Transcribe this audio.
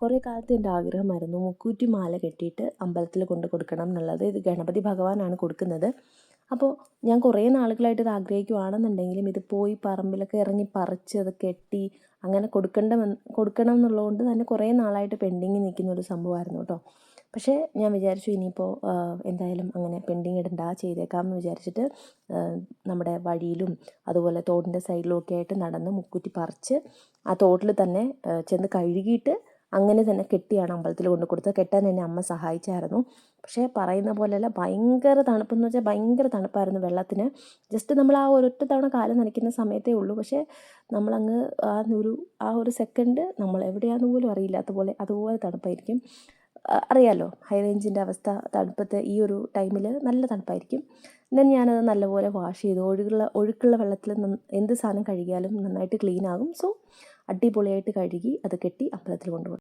കുറേ കാലത്തെ എന്റെ ആഗ്രഹമായിരുന്നു മുക്കൂറ്റി മാല കെട്ടിയിട്ട് അമ്പലത്തിൽ കൊണ്ട് കൊടുക്കണം എന്നുള്ളത്. ഇത് ഗണപതി ഭഗവാനാണ് കൊടുക്കുന്നത്. അപ്പോൾ ഞാൻ കുറേ നാളുകളായിട്ട് ഇത് ആഗ്രഹിക്കുവാണെന്നുണ്ടെങ്കിലും ഇത് പോയി പറമ്പിലൊക്കെ ഇറങ്ങി പറിച്ച് അത് കെട്ടി അങ്ങനെ കൊടുക്കേണ്ട കൊടുക്കണം എന്നുള്ളതുകൊണ്ട് തന്നെ കുറേ നാളായിട്ട് പെൻഡിങ് നിൽക്കുന്ന ഒരു സംഭവമായിരുന്നു കേട്ടോ. പക്ഷേ ഞാൻ വിചാരിച്ചു ഇനിയിപ്പോൾ എന്തായാലും അങ്ങനെ പെൻഡിങ് ഇടണ്ട ചെയ്തേക്കാം എന്ന് വിചാരിച്ചിട്ട് നമ്മുടെ വഴിയിലും അതുപോലെ തോടിന്റെ സൈഡിലും ഒക്കെ ആയിട്ട് നടന്ന് മുക്കുറ്റി പറിച്ച് ആ തോട്ടിൽ തന്നെ ചെന്ന് കഴുകിയിട്ട് അങ്ങനെ തന്നെ കെട്ടിയാണ് അമ്പലത്തിൽ കൊണ്ട് കൊടുത്തത്. കെട്ടാൻ എന്നെ അമ്മ സഹായിച്ചായിരുന്നു. പക്ഷേ പറയുന്ന പോലെയല്ല ഭയങ്കര തണുപ്പെന്ന് വെച്ചാൽ ഭയങ്കര തണുപ്പായിരുന്നു വെള്ളത്തിന്. ജസ്റ്റ് നമ്മൾ ആ ഒരൊറ്റ തവണ കാലം നനയ്ക്കുന്ന സമയത്തേ ഉള്ളൂ. പക്ഷേ നമ്മളങ്ങ് ആ ഒരു ആ ഒരു സെക്കൻഡ് നമ്മൾ എവിടെയാണെന്ന് പോലും അറിയില്ലാത്ത പോലെ അതുപോലെ തണുപ്പായിരിക്കും. അറിയാലോ ഹൈ റേഞ്ചിന്റെ അവസ്ഥ തണുപ്പത്ത് ഈ ഒരു ടൈമിൽ നല്ല തണുപ്പായിരിക്കും. ദെൻ ഞാനത് നല്ലപോലെ വാഷ് ചെയ്തു ഒഴുകുള്ള ഒഴുക്കുള്ള വെള്ളത്തിൽ എന്ത് സാധനം കഴുകിയാലും നന്നായിട്ട് ക്ലീൻ ആകും. സോ അടിപൊളിയായിട്ട് കഴുകി അത് കെട്ടി അമ്പലത്തിൽ കൊണ്ടുപോകും